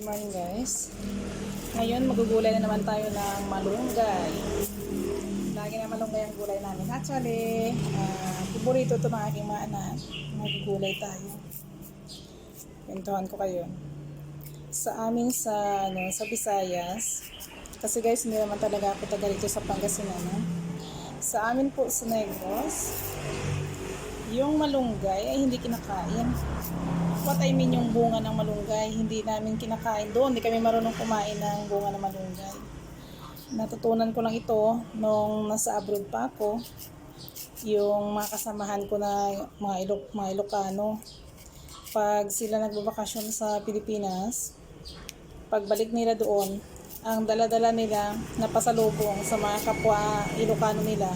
Good morning guys. Ngayon magugulay na naman tayo ng malunggay. Lagi na malunggay ang gulay namin. Actually, uh, ito ng aking mga. Magugulay tayo. Kwentuhan ko kayo. Sa amin sa, ano, sa Visayas, kasi guys, hindi naman talaga ako taga rito sa Pangasinan. No? Sa amin po sa Negros, yung malunggay ay hindi kinakain. What I mean yung bunga ng malunggay, hindi namin kinakain doon. Hindi kami marunong kumain ng bunga ng malunggay. Natutunan ko lang ito nung nasa abroad pa ako. Yung mga kasamahan ko na mga, Ilok, mga Ilocano. Pag sila nagbabakasyon sa Pilipinas, pagbalik nila doon, ang dala-dala nila na pasalubong sa mga kapwa Ilocano nila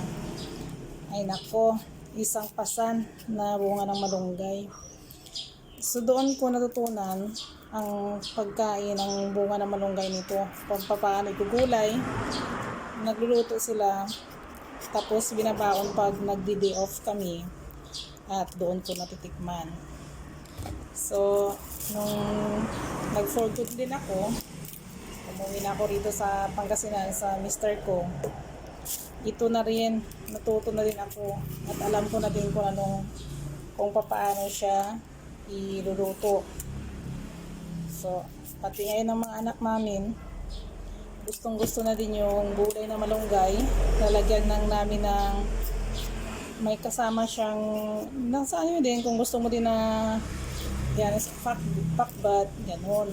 ay nako, isang pasan na bunga ng malunggay. So doon ko natutunan ang pagkain ng bunga ng malunggay nito. Paano igugulay, nagluluto sila, tapos binabaon pag nagdi-day off kami at doon ko natitikman. So, nung nag-for good din ako, umuwi na ako rito sa Pangasinan sa mister ko. Ito na rin, natuto na rin ako at alam ko na din kung anong kung paano siya iluluto. So, pati ngayon ng mga anak namin, gustong gusto na din yung gulay na malunggay. Lalagyan ng namin ng may kasama siyang nasa ano din kung gusto mo din na yan is pack, pakbat, ganun.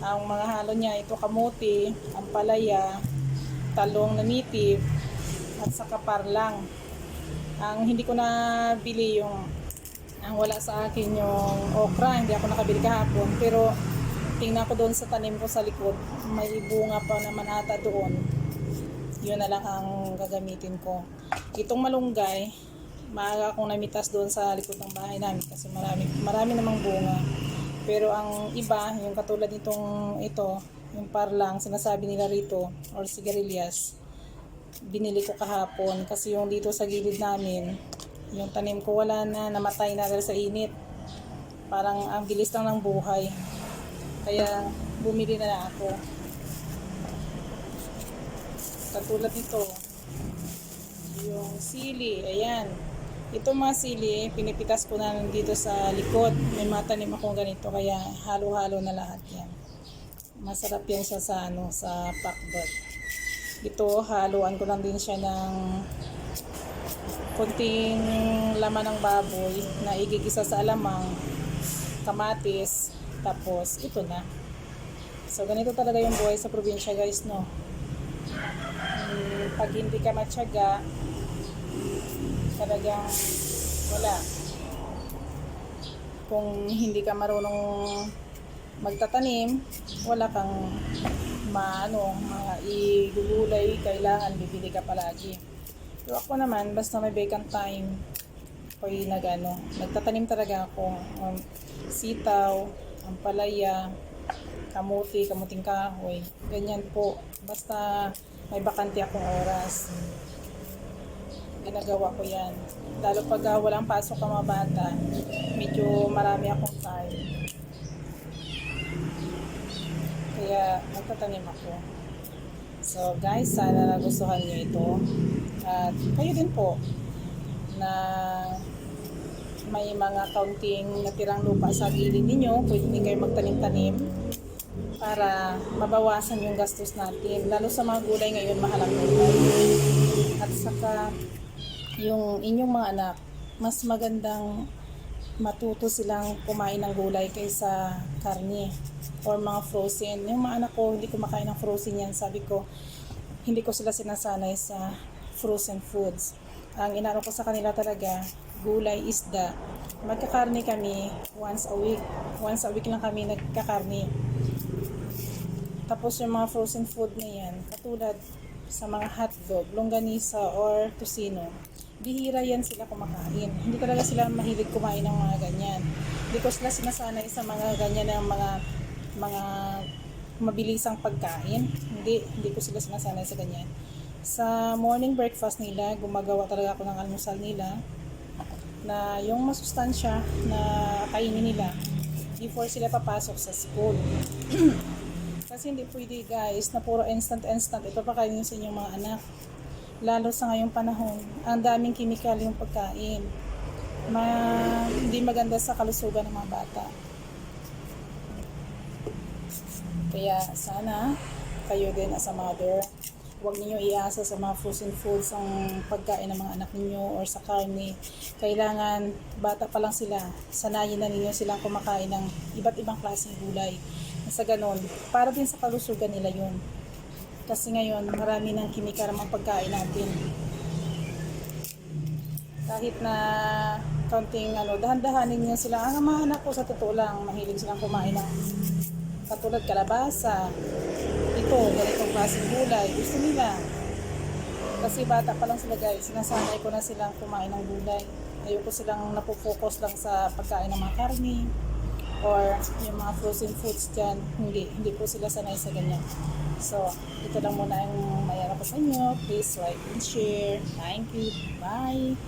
Ang mga halo niya, ito kamuti, ampalaya, talong na nitib, at saka parlang. Ang hindi ko na bili yung ang wala sa akin yung okra, hindi ako nakabili kahapon. Pero tingnan ko doon sa tanim ko sa likod, may bunga pa naman ata doon. Yun na lang ang gagamitin ko. Itong malunggay, maaga akong namitas doon sa likod ng bahay namin kasi marami, marami namang bunga. Pero ang iba, yung katulad nitong ito, yung parlang sinasabi nila rito, or sigarilyas, binili ko kahapon kasi yung dito sa gilid namin, yung tanim ko wala na, namatay na dahil sa init. Parang ang bilis lang ng buhay. Kaya bumili na lang ako. Katulad nito, yung sili, ayan. Ito mga sili, pinipitas ko na dito sa likod. May mga tanim akong ganito, kaya halo-halo na lahat yan. Masarap yan siya sa, ano, sa pakbet. Ito, haluan ko lang din siya ng kunting laman ng baboy na igigisa sa alamang, kamatis, tapos ito na. So, ganito talaga yung buhay sa probinsya guys, no? Hmm, pag hindi ka matyaga, talagang wala. Kung hindi ka marunong magtatanim, wala kang maano, mga igugulay, kailangan bibili ka palagi. Pero ako naman, basta may vacant time, ako'y nagano, nagtatanim talaga ako. Um, sitaw, ampalaya, kamuti, kamuting kahoy. Ganyan po. Basta may bakante akong oras. Ginagawa ko yan. Lalo pag uh, walang pasok ang mga bata, medyo marami akong time. Kaya nagtatanim ako. So guys, sana nagustuhan niyo ito. At kayo din po na may mga kaunting natirang lupa sa gilid ninyo, pwede din kayo magtanim-tanim para mabawasan yung gastos natin. Lalo sa mga gulay ngayon, mahal ang gulay. At saka, yung inyong mga anak, mas magandang matuto silang kumain ng gulay kaysa karne or mga frozen. Yung mga anak ko, hindi kumakain ng frozen yan. Sabi ko, hindi ko sila sinasanay sa frozen foods. Ang inaro ko sa kanila talaga, gulay, isda. Magkakarne kami once a week. Once a week lang kami nagkakarne. Tapos yung mga frozen food na yan, katulad sa mga hotdog, longganisa or tocino, bihira yan sila kumakain. Hindi talaga sila mahilig kumain ng mga ganyan. Ko sila sinasanay sa mga ganyan ng mga mga mabilisang pagkain. Hindi, hindi ko sila sinasanay sa ganyan. Sa morning breakfast nila, gumagawa talaga ako ng almusal nila na yung masustansya na kainin nila before sila papasok sa school. Kasi hindi pwede guys na puro instant-instant. Kayo sa inyong mga anak. Lalo sa ngayong panahon, ang daming kimikal yung pagkain. Ma hindi maganda sa kalusugan ng mga bata. Kaya sana kayo din as a mother, huwag ninyo iasa sa mga frozen foods ang pagkain ng mga anak ninyo or sa karne. Kailangan, bata pa lang sila, sanayin na ninyo silang kumakain ng iba't ibang klaseng gulay. Sa ganon, para din sa kalusugan nila yun. Kasi ngayon, marami ng kimikal ang pagkain natin. Kahit na kaunting ano, dahan-dahanin niyo sila. Ang mga anak ko sa totoo lang, mahilig silang kumain ng katulad kalabasa, ito, ganitong klaseng gulay, gusto nila. Kasi bata pa lang sila guys, sinasanay ko na silang kumain ng gulay. Ayoko silang napofocus lang sa pagkain ng mga karne or yung mga frozen foods dyan. Hindi, hindi po sila sanay sa ganyan. So, ito lang muna yung mayara ko sa inyo. Please like and share. Thank you. Bye!